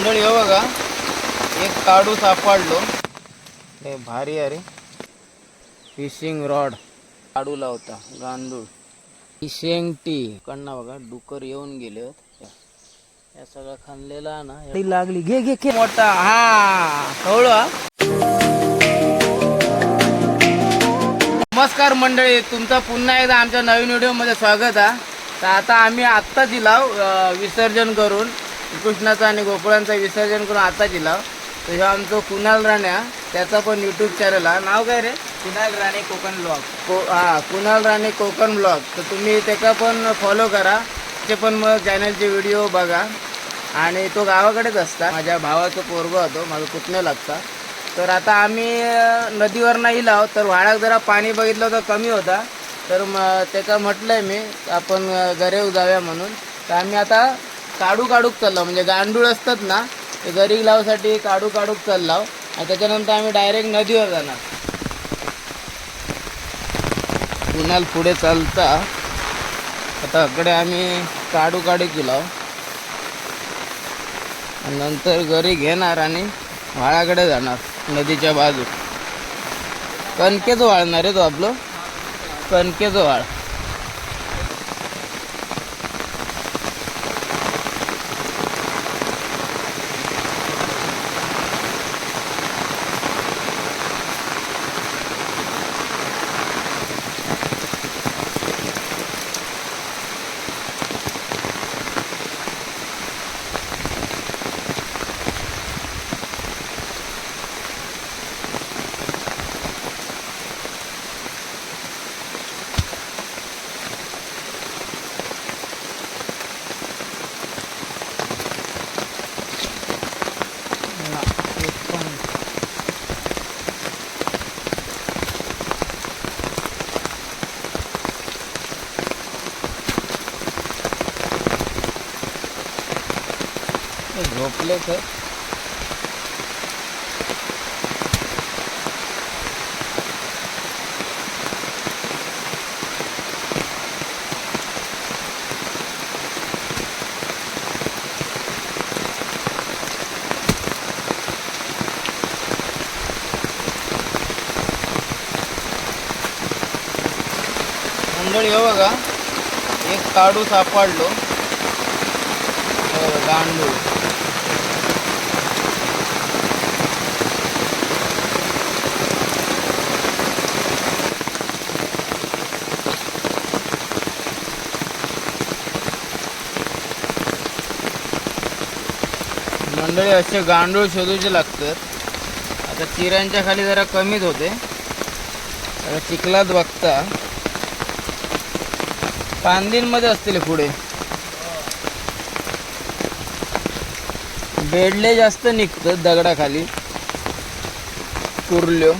मंडळी हो बघा. एक काडू सापडलो. लय भारी अरे फिशिंग रॉड काडू लावता गांडूळ. ही शेंगटी कडनं बघा डुकर येऊन गेले. या सगळं खाल्लेला ना ती लागली. घे घे घे. मोठा हा. कवळा नमस्कार मंडळी तुमचं पुन्हा एकदा आमच्या नवीन व्हिडिओमध्ये स्वागत आहे. तर आता आम्ही आत्ता दिलाव अं, विसर्जन करून कृष्णाचं आणि गोकुळांचं विसर्जन करून आता दिलाव तर ह्यो आमचं कुणाल राण्या त्याचा पण यूट्यूब चॅनल आहे. नाव काय रे? कुणाल राणे कोकण ब्लॉग को हा कुणाल राणे कोकण ब्लॉग तर तुम्ही त्याचा पण फॉलो करा. ते पण मग चॅनलचे व्हिडिओ बघा. आणि तो गावाकडेच असता. माझ्या भावाचं पोरगं होतो. माझं पुतण्या लागता. तर आता आम्ही नदीवर नाही लाव तर वाड्यात जरा पाणी बघितलं तर कमी होता. तर मग त्याचा म्हटलंय मी आपण अं, गरेव जाऊया म्हणून. तर आम्ही आता काढू काढूक चाललो म्हणजे गांडूळ असतात ना ते गरी लावसाठी काढू काढूक चाललो आणि त्याच्यानंतर आम्ही डायरेक्ट नदीवर जाणार. कुणाल पुढे चालता. आता इकडे आम्ही काढू काढू केलो आणि नंतर घरी घेणार आणि व्हाळाकडे जाणार नदीच्या बाजू कणकेचं वाळणार आहे तो आपलं. कणकेचं वाळ. झोपले तर मंडळी हो बघा. एक काडू सापडलो हो, गांडूळ. मंडळी असे गांडूळ शोधूचे लागतात. आता चिऱ्यांच्या खाली जरा कमीच होते. आता चिखलात बघता. कांदींमध्ये असतील पुढे. बेडले जास्त निघतात दगडाखाली. कुर्ल्यो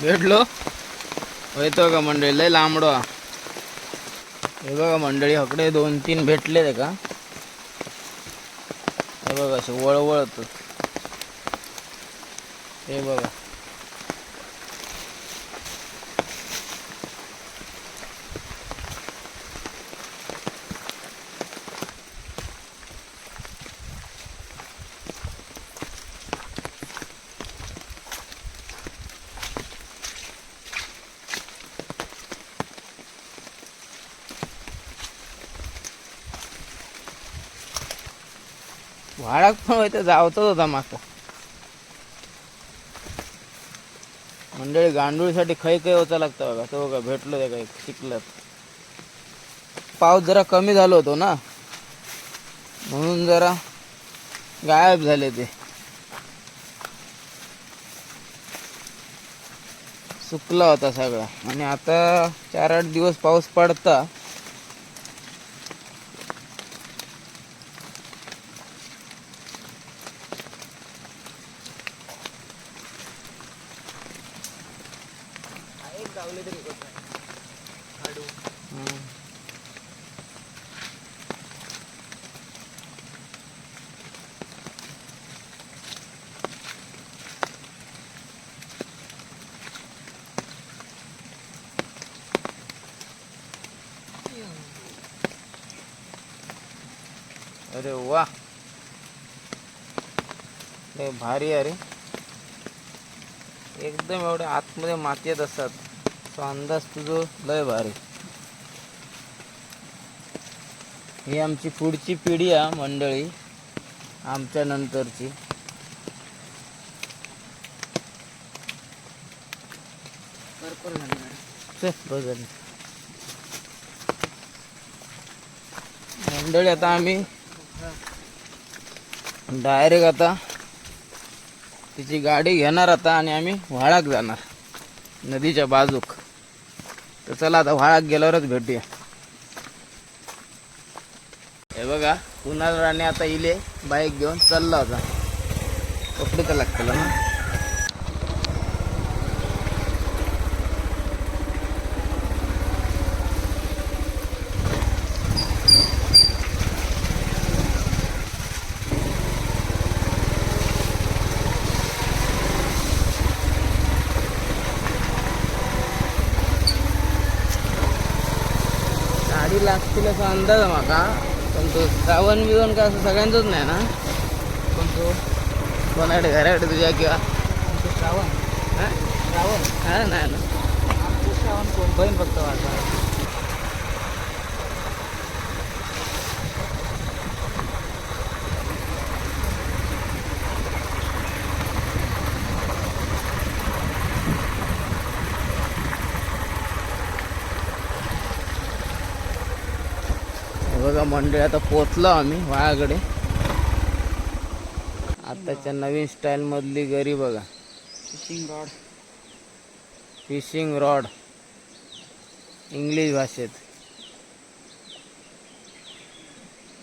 भेटलो? होतो का मंडळी? लय लांबडो हे बघा मंडळी हकडे दोन तीन भेटले ते का हे बघा असे वळवळत. हे बघा. वाडाक पण होते जावतच होता माका मंडळी गांडूळीसाठी खै खै होता लागतं बघा. तो बघा भेटलो ते काही शिकलं. पाऊस जरा कमी झालो होतो ना. म्हणून जरा गायब झाले ते. सुकला होता सगळा. आणि आता चार आठ दिवस पाऊस पडता. तरी होत नाही. हाडू अरे वा. भारी अरे एकदम एवढे आतमध्ये माती येत असतात. तो अंदाज तुझं लय भारी. ही आमची पुढची पिढी आहे मंडळी आमच्या नंतरची. भरपूर झाली. मंडळी आता आम्ही डायरेक्ट आता तिची गाडी घेणार आता आणि आम्ही व्हाळाक जाणार नदीच्या बाजूक. तर चला आता व्हाळाक गेल्यावरच भेटूया. हे बघा कुणाल राणे आता इले बाईक घेऊन चालला होता. कपडे तर लागतील ना गाडी लागतील असा अंदाज आहे माका पण तो श्रावण बिवण का असं सगळ्यांचंच नाही ना. पण तो कोणाकडे घराकडे तुझ्या किंवा श्रावण. हा? श्रावण. हा नाही ना श्रावण कोण बहीण फक्त वाटतं हे बघा मंडळी आता पोचलो आम्ही वाळाकडे आताच्या नवीन स्टाईल मधली गरी बघा. Fishing rod fishing rod English भाषेत.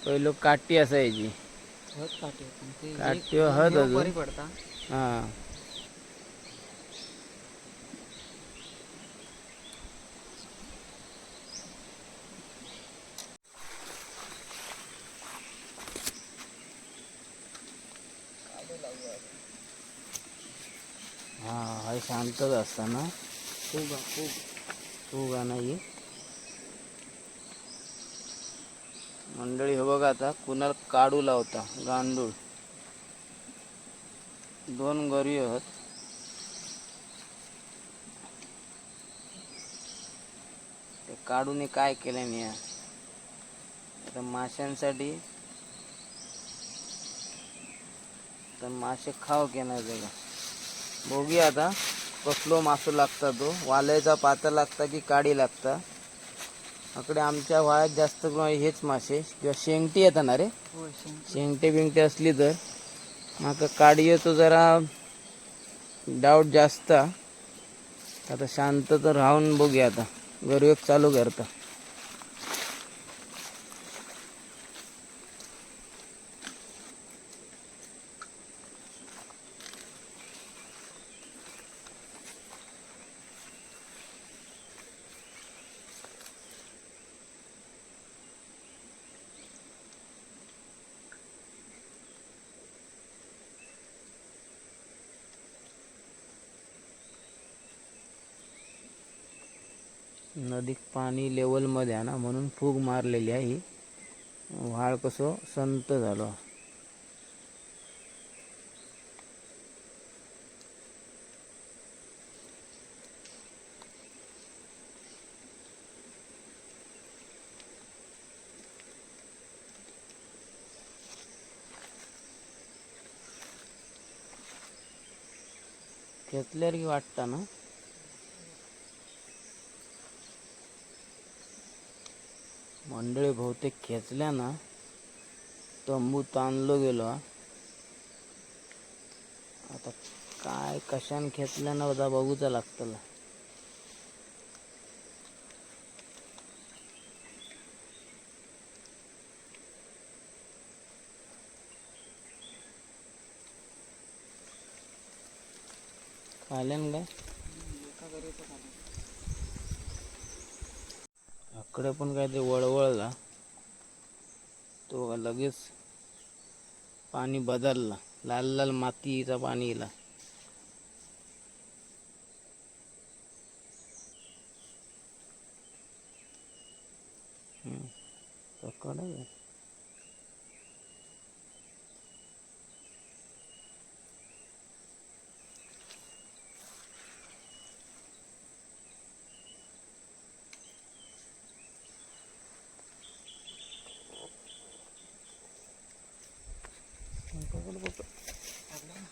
पहिलं काठी असायची. काटे काठी हत. अजून. हां. हा हा शांतच असताना. खूप खूप गाणं ये मंडळी हे बघा आता कुणाल काढू लावता गांडूळ. दोन गरी आहेत. ते काढून काय केलं नाही आता माशांसाठी तर मासे खाव की नाही बघूया आता कसलो मासो लागता तो. वालयचा पाता लागता की काडी लागता? आकडे आमच्या वाळ्यात जास्त करून हेच मासे. किंवा शेंगटी येतात ना रे? शेंगटे. बिंगटे असली तर. माका काडी येतो जरा डाऊट जास्त. आता शांत तर राहून बघूया आता. गरवेक चालू करता. नदीत पाणी लेवलमध्ये आहे ना म्हणून फूग मारलेली आहे ही. व्हाळ कसं संत झालो. घेतल्यावर की वाटतं ना? मंडळी बहुतेक खेचल्या ना तंबू ताणलो गेलो. आता काय कशान खेचल्या ना बघा बघूचा लागतला खाल्यान काय? अकडे पण काय ते वळवळला. तो लगेच पाणी बदलला. लाल लाल मातीचा पाणी इला. पकड आहे.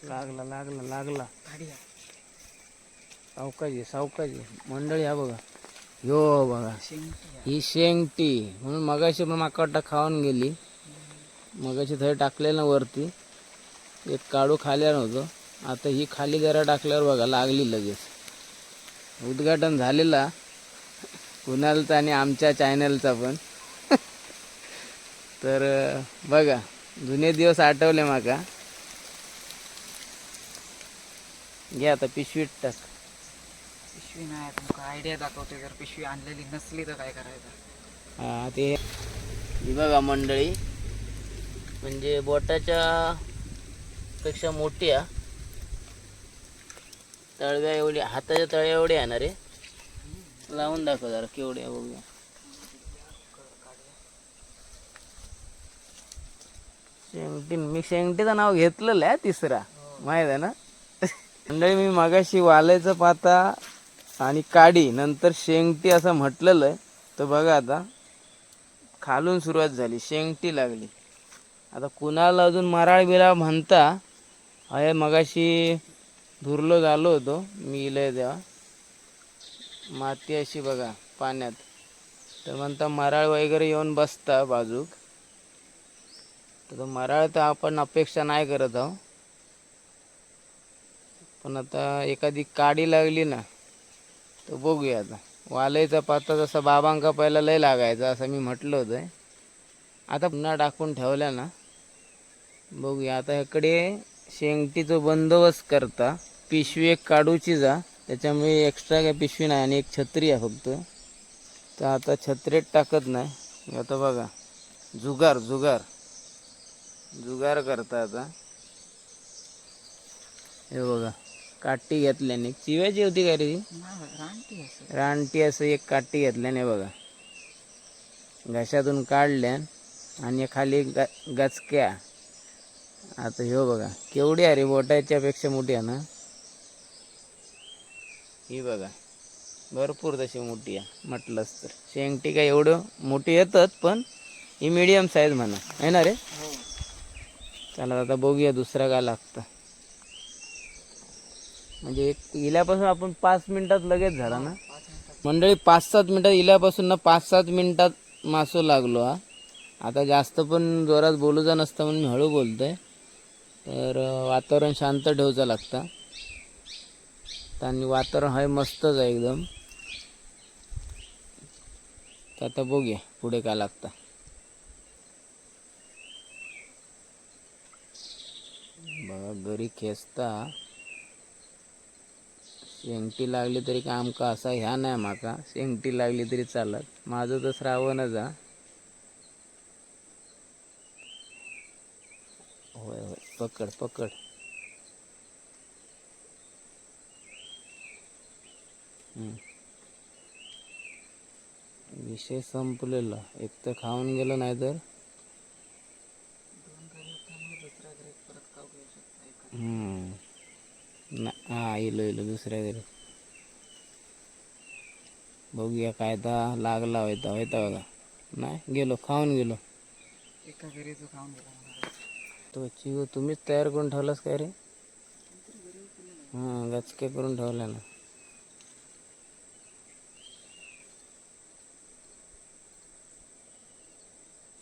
लागला लागला लागला. गाडी सावकाची सावकाची मंडळी हा बघा. यो बघा. ही शेंगटी म्हणून मगाशी पण माका वाटतं खाऊन गेली. मगाशी थंय टाकलेलं वरती. एक काढू खाल्या नव्हतं. आता ही खाली जरा टाकल्यावर बघा लागली लगेच. उद्घाटन झालेला. कुणालचा आणि आमच्या चॅनलचा पण. तर बघा. जुने दिवस आठवले माका. घे आता पिशवीत टाक. पिशवी नाही तुमका आयडिया दाखवते. जर पिशवी आणलेली नसली तर काय करायचं? हा ते ही बघा मंडळी. म्हणजे बोटाच्या पेक्षा मोठी आहे. तळव्या एवढी हाताच्या तळ्या एवढी आहे ना रे? लावून दाखव जरा केवढी आहे बघूया. शेंगटी मी शेंगटीचं नाव घेतलेलं आहे तिसरा. माहीत आहे ना? मंडळी मी मागाशी वालायचं पाता आणि काडी नंतर शेंगटी असं म्हटलेलं आहे तर बघा आता खालून सुरुवात झाली शेंगटी लागली. आता कुणाला अजून मराळ बिराळ म्हणता? अय मगाशी धुरलो झालो होतो. मी इलय तेव्हा माती अशी बघा पाण्यात. तर म्हणता मराळ वगैरे येऊन बसता बाजूक. तर मराळ तर आपण अपेक्षा नाही करत आहो. पण आता एखादी काडी लागली ना तर बघूया आता. वालयचा पाता जसा बाबांका पहिला लय लागायचा असं मी म्हटलं होतं. आता पुन्हा टाकून ठेवल्या ना. बघूया आता ह्याकडे शेंगटीचा बंदोबस्त करता. पिशवी एक काढूची जा त्याच्यामुळे एक्स्ट्रा काय पिशवी नाही आणि एक छत्री आहे फक्त. तर आता छत्रीत टाकत नाही. आता बघा जुगार जुगार. जुगार करता आता. हे बघा. काठी घेतल्याने. चिव्याची होती काय रे? रानटी असं एक काठी घेतल्याने बघा. घशातून काढल्यान आणि खाली ग गचक्या. आता ह्यो बघा केवढी आहे रे बोटाच्या पेक्षा मोठी आहे ना? ही बघा भरपूर तशी मोठी आहे म्हटलंच तर. शेंगटी काय एवढं मोठी येतात पण ही मिडियम साईज म्हणा. आहे ना रे? हो. चला आता बघूया दुसरा काय लागतं. म्हणजे एक इल्यापासून आपण पाच मिनिटात लगेच झाला ना? मंडळी पाच सात मिनिटात इल्यापासून ना पाच सात मिनिटात मासो लागलो हा. आता जास्त पण जोरात बोलूचा नसतं म्हणून मी हळू बोलतोय. तर वातावरण शांत ठेवचं लागतं. आणि वातावरण आहे मस्तच आहे एकदम. तर आता बघूया पुढे काय लागतं. बघा घरी खेचता. शेंगटी लागली तरी काय आमका असा ह्या नाही माका. शेंगटी लागली तरी चालत. माझं तर श्रावणच हा. होय होय. पकड पकड. विषय संपलेला. एक तर खाऊन गेलं नाही तर? हम्म. ना हा इलो इलो दुसऱ्या घरी. बघूया काय तर लागला होता होता बघा. नाही गेलो खाऊन गेलो. एका घरी जो खाऊन गेला तो चिव तुम्हीच तयार करून ठेवलास काय रे? हां गचके करून ठेवला ना.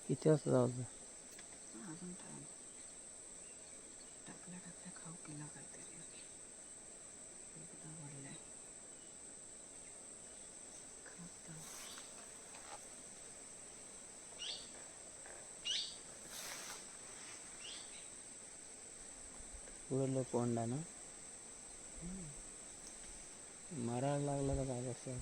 किती वाजता जायचं हा, अजून टाइम टाकल्या टाकल्या खाऊ केला काहीतरी एकदा वाढलंय खाता पुढे कोंडा ना. मरायला लागला का काय कसं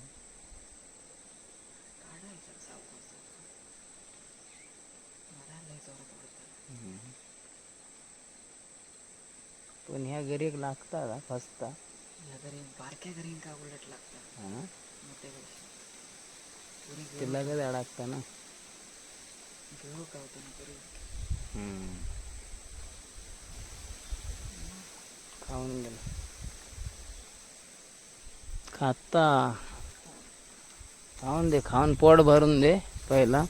पण ह्या घरी एक लागता का फसता या घरी बारक्या घरी का उलट लागतात मोठ्या घरी तिला कधी अडकता ना. घेऊ का होतं ना खाऊन गेलं. खाता. खाऊन दे खाऊन पोट भरून दे पहिला.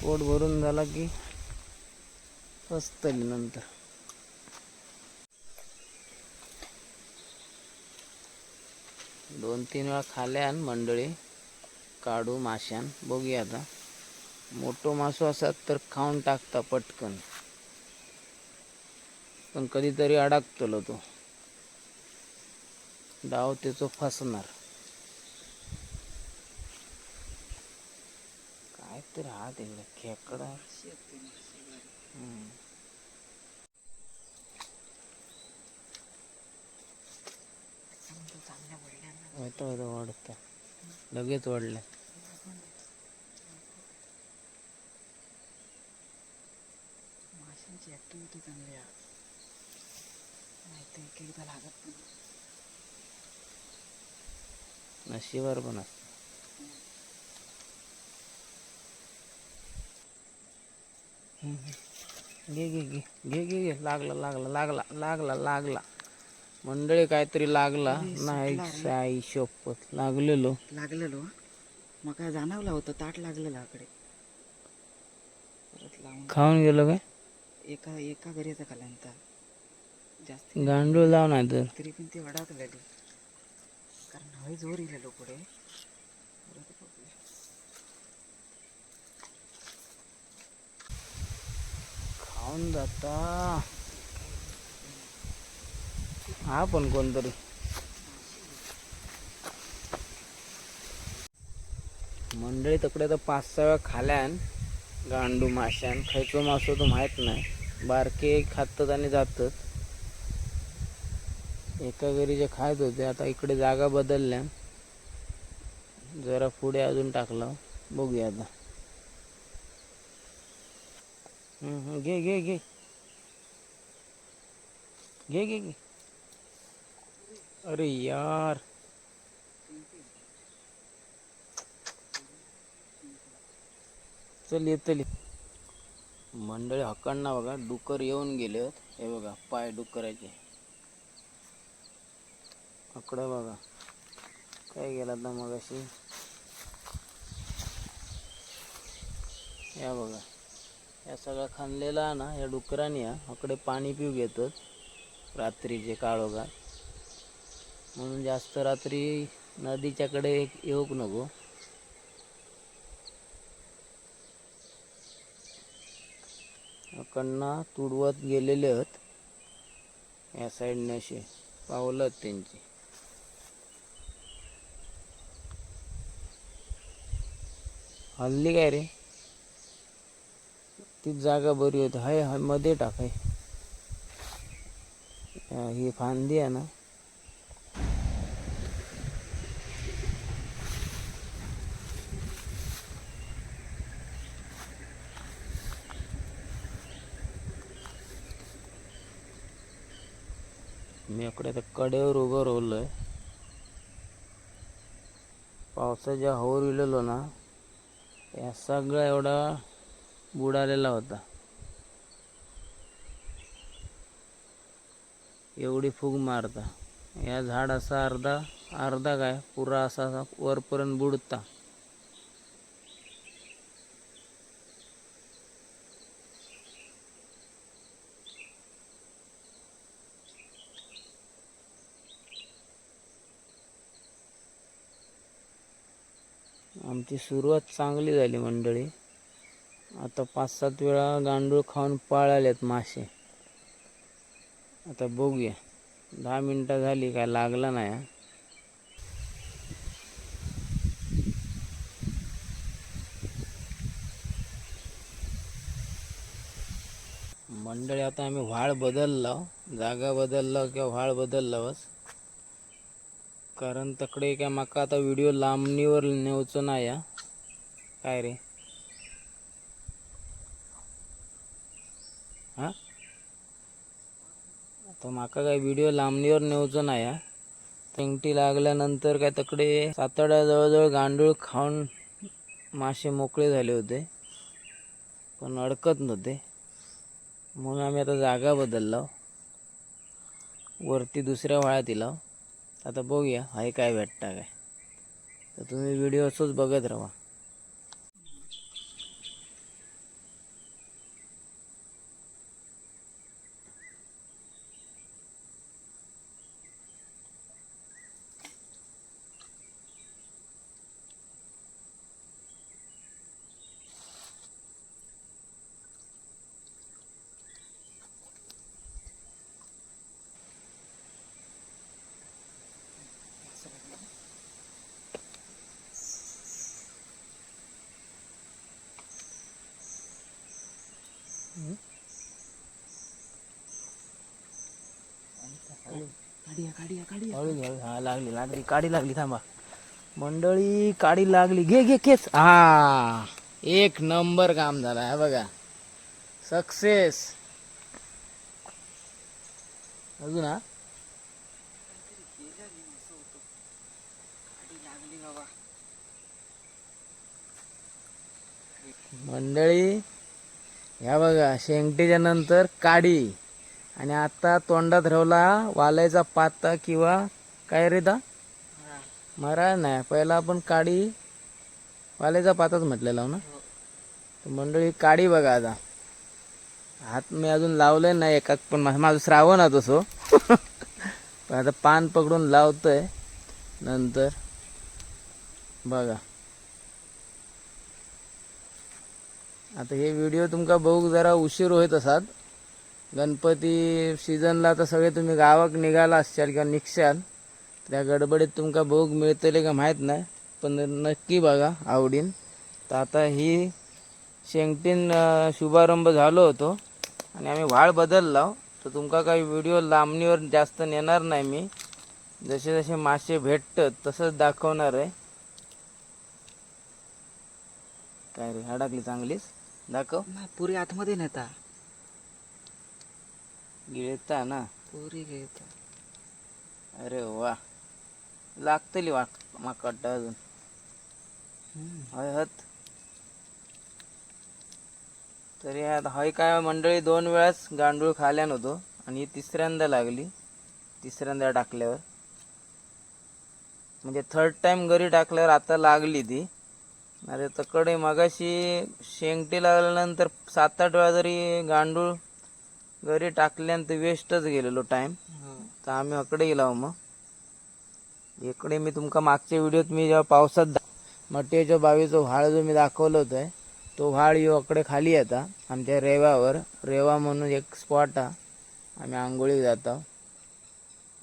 पोट भरून झाला की पसतली नंतर. दोन तीन वेळा खाल्या मंडळी. काढू माश्यान. बघूया आता. मोठो मासो असत तर खाऊन टाकता पटकन. पण कधीतरी अडकतलो तो. डाव त्याचं फसणार. काय तरी हा तिकडे खेकडा. हम्म. चांगल्या लगेच वाढलं माशांची ऍक्टिव्हिटी चांगली आहे. एक एकदा लागत पण नाही. नशिबावर पण असतं. घे घे घे. घे घे घे. लागला लागला लागला लागला लागला. मंडळी काहीतरी लागला. नाही साई शोपत लागलेलो. लागलेलो मग काय जाणवला होतं ताट लागलेलं आकडे. परत लावून खाऊन गेलो काय? एका एका घरीचा खाल्ल्यानंतर जास्त. गांडूळ लाव नाही तर. तरी पण ती अडकलेली कारण हवे जोर इलेलो पुढे. खाऊन जाता. हा पण कोणतरी. मंडळी तकडे तर पाच सहा वेळा खाल्यान गांडू माशान खायचो मासो तो माहीत नाही. बारके खातात आणि जातात. एका घरी जे खायत होते आता इकडे जागा बदलल्या. जरा पुढे अजून टाकलं. बघूया आता. हम्म, हम्म, घे घे घे. घे घे घे. अरे यार. चल ये चल ये. मंडळी हक्कांना बघा डुकर येऊन गेले हे बघा पाय डुकराचे अकडे बघा. काय गेलात ना मग अशी या बघा. या सगळा खाणलेला ना या डुकरांनी या अकडे पाणी पिऊ घेतात. रात्रीचे काळोगात म्हणून जास्त रात्री नदीच्याकडे येऊक नको. अकडना तुडवत गेलेले आहेत. या साईडने असे पावलं त्यांची. हल्ली काय रे? ती जागा बरी होती. हाय हायमध्ये टाकाय ही फांदी आहे ना. मी इकडे तर कडेवर उभं राहिलोय. पावसाच्या हवर इलेलो ना. या सगळा एवढा बुडालेला होता. एवढी फुग मारता. या झाड असा अर्धा अर्धा काय? पुरा असा असा वरपर्यंत बुडता. ती सुरुवात चांगली झाली मंडळी. आता पाच सात वेळा गांडूळ खाऊन पाळालेत मासे. आता बघूया. दहा मिनटं झाली काय लागला नाही हा. मंडळी आता आम्ही व्हाळ बदललो. जागा बदललो किंवा व्हाळ बदललो बस कारण तकडे काय माका आता व्हिडिओ लांबणीवर नेवचो नाही काय रे? हा? आता माका काय व्हिडिओ लांबणीवर नेवचो नाही हा. तेंगटी लागल्यानंतर काय तकडे साताड्या जवळजवळ गांडूळ खाऊन मासे मोकळे झाले होते. पण अडकत नव्हते. म्हणून आम्ही आता जागा बदललो. वरती दुसऱ्या व्हाळ्यात येला आता बघूया हाय काय भेटता काय. तर तुम्ही व्हिडिओ असंच बघत राहा. काढूया काढूया काढूया. हळू हळू हा लागली लागली. काडी लागली थांबा. मंडळी काडी लागली. घे घे केच हा. एक नंबर काम झालं आहे बघा. सक्सेस. अजून हा? मंडळी ह्या बघा शेंगटीच्या नंतर काडी. आणि आता तोंडात ठेवला वालायचा पाता किंवा काय रे दा. मरा नाही. पहिला आपण काडी वालायचा पाताच म्हटलेला ना? हो. तर मंडळी काडी बघा आता. हात मी अजून लावलंय नाही एकाक पण माझं श्रावण आहे तसो. पण आता पान पकडून लावतोय. नंतर बघा. आता हे व्हिडिओ तुमका बघू जरा उशीर होत असात. गणपती सीझनला तर सगळे तुम्ही गावाक निघाला असशाल किंवा निघशाल त्या गडबडीत तुमका भोग मिळतले का माहीत नाही पण नक्की बघा आवडीन. तर आता ही शेंगटीन शुभारंभ झालो होतो आणि आम्ही व्हाळ बदलला हो. तर तुमका काही व्हिडिओ लांबणीवर जास्त नेणार नाही मी. जसे जसे मासे भेटतात तसंच दाखवणार आहे. काय रे अडकली चांगलीच. दाखव. पुरी आतमध्ये नेता. गिळता ना पुरी घेता अरे वा. लागतली वा माकड अजून. हय हत. तरी आता हय काय मंडळी दोन वेळाच गांडूळ खाल्यान होतो आणि ही तिसऱ्यांदा लागली. तिसऱ्यांदा टाकल्यावर. म्हणजे थर्ड टाइम घरी टाकल्यावर आता लागली ती. अरे तकडे मगाशी शेंगटी लागल्यानंतर सात आठ वेळा जरी गांडूळ घरी टाकल्यानंतर वेस्टच गेलेलो टाइम. तर आम्ही अकडे गेलो मग. इकडे मी तुमका मागच्या व्हिडिओत मी जेव्हा पावसात मटेच्या बावीचा व्हाळ जो मी दाखवलं होतं तो व्हाळ यो अकडे खाली येता. आमच्या रेवावर. रेवा म्हणून एक स्पॉट हा आम्ही आंघोळीक जातो.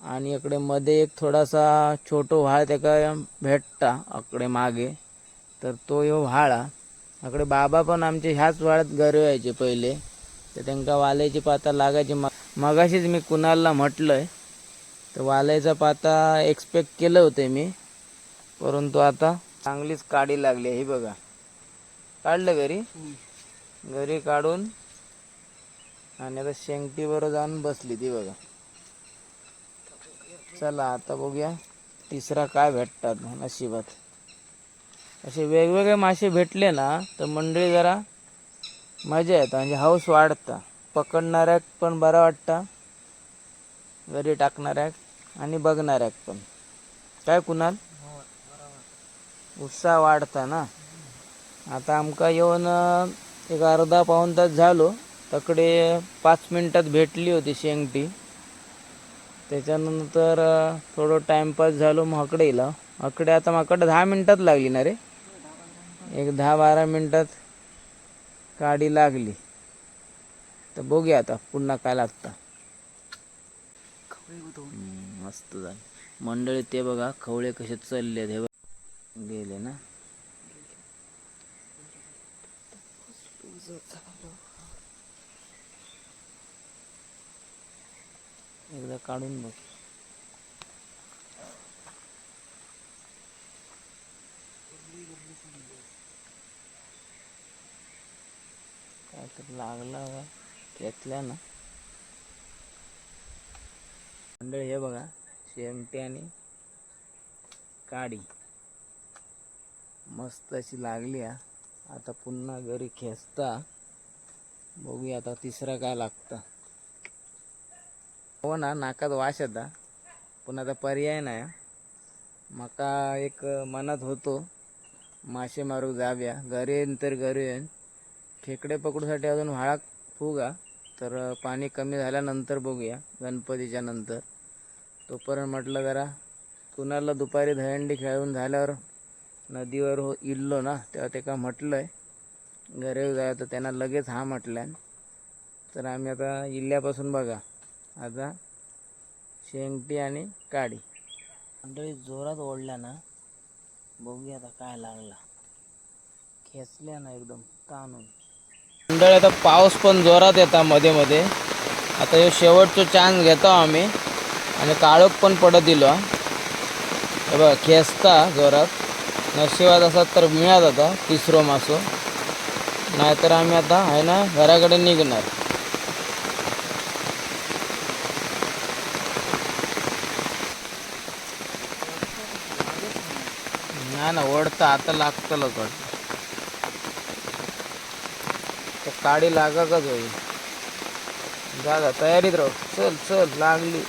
आणि इकडे मध्ये एक थोडासा छोटो व्हाळ त्याका भेटता अकडे मागे. तर तो यो व्हाळ हा अकडे बाबा पण आमचे ह्याच व्हाळात गरवायचे पहिले. तर त्यांका वालायची पाता लागायची. मगाशीच मी कुणालला म्हटलंय तर वालायचा पाता एक्सपेक्ट केलं होतं मी परंतु आता चांगलीच काडी लागली आहे बघा. काढलं घरी? घरी काढून आणि आता शेंगटीवर जाऊन बसली ती बघा. चला आता बघूया तिसरा काय भेटतात नशिबात. असे वेगवेगळे मासे भेटले ना तर मंडळी जरा मजा येतं म्हणजे हौस वाढता. पकडणाऱ्याक पण बरं वाटता घरी टाकणाऱ्याक आणि बघणाऱ्याक पण. काय कुणाल? उत्साह वाढता ना? आता आमका येऊन एक अर्धा पाऊण तास झालो. तकडे पाच मिनिटात भेटली होती शेंगटी. त्याच्यानंतर थोडं टाइमपास झालो मग अकडे येला अकडे आता माकडे दहा मिनिटात लागली ना रे? एक दहा बारा मिनिटात. गाडी लागली. तर बघूया आता पुन्हा काय लागतं. हम्म, मस्त झालं. मंडळी ते बघा खवळे कसे चालले हे बघ गेले ना? एकदा काढून बघ. काय तर लागला बा. घेतल्या ना. मंडळी हे बघा. शेमटी आणि काडी. मस्त अशी लागली हा. आता पुन्हा घरी खेचता. बघूया आता तिसरा काय लागतं. हो ना नाकात वास येता पण आता पर्याय नाही मका एक मनात होतो. मासे मारू जाव्या घरी येईन तर घरी येईन. खेकडे पकडूसाठी अजून व्हाळा फुगा तर पाणी कमी झाल्यानंतर बघूया गणपतीच्या नंतर. तोपर्यंत म्हटलं जरा कुणाला दुपारी दहंडी खेळून झाल्यावर नदीवर हो इल्लो ना तेव्हा ते का आहे घरी जाय तर त्यांना लगेच हा म्हटल्यान. तर आम्ही आता इल्ल्यापासून बघा आता शेंगटी आणि काडी. मंडळी जोरात ओढल्या ना बघूया आता काय लागला. खेचल्या ना एकदम ताणून. मंडळी आता पाऊस पण जोरात येता मध्ये मध्ये. आता हे शेवटचो चान्स घेतो आम्ही. आणि काळोख पण पडत दिलो हे बघा खेचता जोरात. नशिबात असा तर मिळत आता तिसरो मासो. नाहीतर आम्ही आता आहे ना घराकडे निघणार. नाही ना ओढता आता लागतलच वाटतं तर काडी लागाकच होईल जा तयारीत राहू. चल चल लागली.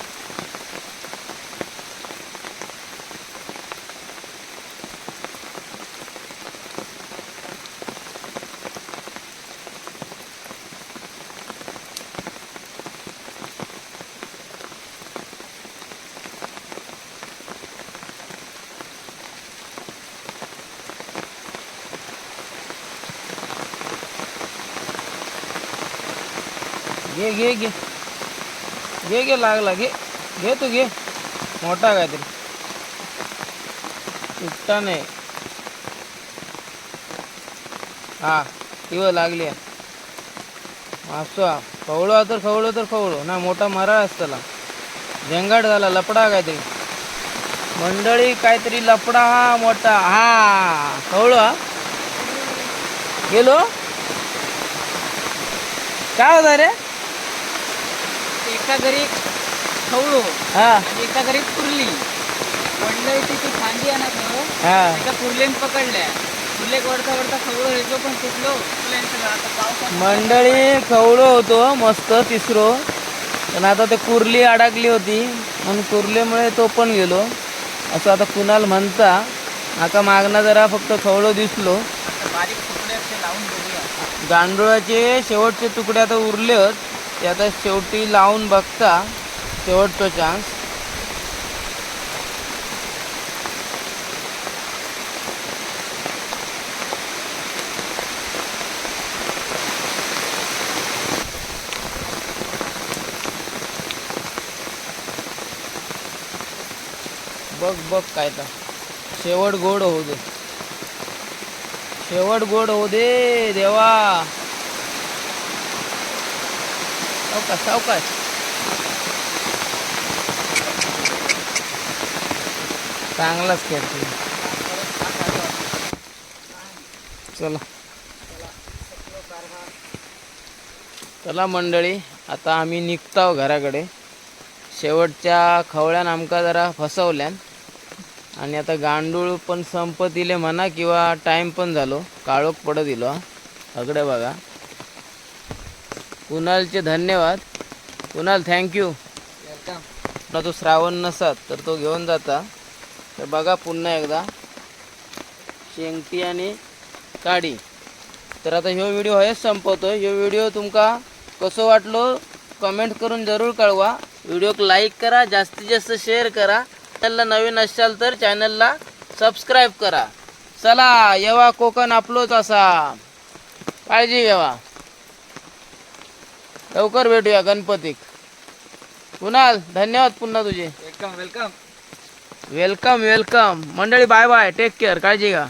घे घे घे. घे घे लागला. घे घे तू घे. मोठा काहीतरी सुट्टा नाही. हा ती लागली. असं खवळो तर फवळो तर फवळो. ना मोठा मरा असतला. झेंगाट झाला लपडा काहीतरी मंडळी काहीतरी लपडा हा मोठा. हा खवळू हा. गेलो? काय होता रे? एका घरी खवळो हा. आणि एका घरी कुर्ली. तिथे फांदी आहे ना खरं हा. एका कुर्लेन पकडल्या. कुर्लेक वरता वरता खवळो ह्याचो पण सुटलो. कुर्ल्यांचं घर आता पावसात मंडळी खवळो होतो मस्त तिसरो. पण आता ते कुर्ली अडकली होती. म्हणून कुर्लीमुळे तो पण गेलो. असं आता कुणाल म्हणता आका मागणं जरा फक्त खवळो दिसलो. आता बारीक तुकडे असे लावून बघूया. गांडुळाचे शेवटचे तुकडे आता उरले होत. ते आता शेवटी लावून बघता शेवटचा चान्स बघ बघ काय तर. शेवट गोड होऊ दे. शेवट गोड होऊ दे देवा. सावकाश सावकाश. चांगलाच खेळते चला. चला मंडळी आता आम्ही निघतो घराकडे. शेवटच्या खवळ्यान आमका जरा फसवल्यान. आणि आता गांडूळ पण संपत दिले म्हणा किंवा टाईम पण झालो. काळोख पडत दिलो सगळे बघा. कुणालचे धन्यवाद. कुणाल थँक्यू आपला तो श्रावण नसत तर तो घेऊन जाता. तर बघा पुन्हा एकदा. शेंगटी आणि काडी. तर आता ह्यो व्हिडिओ हेच संपवतो ह्यो व्हिडिओ तुमका कसो वाटलो कमेंट करून जरूर कळवा. व्हिडिओक लाईक करा जास्तीत जास्त शेअर करा. चॅनलला नवीन असाल तर चॅनलला सबस्क्राईब करा. चला येवा कोकण आपलोच असा. काळजी घ्यावा लवकर भेटूया गणपतीक. कुणाल धन्यवाद पुन्हा तुझे. वेलकम वेलकम वेलकम वेलकम मंडळी बाय बाय टेक केअर काळजी घ्या.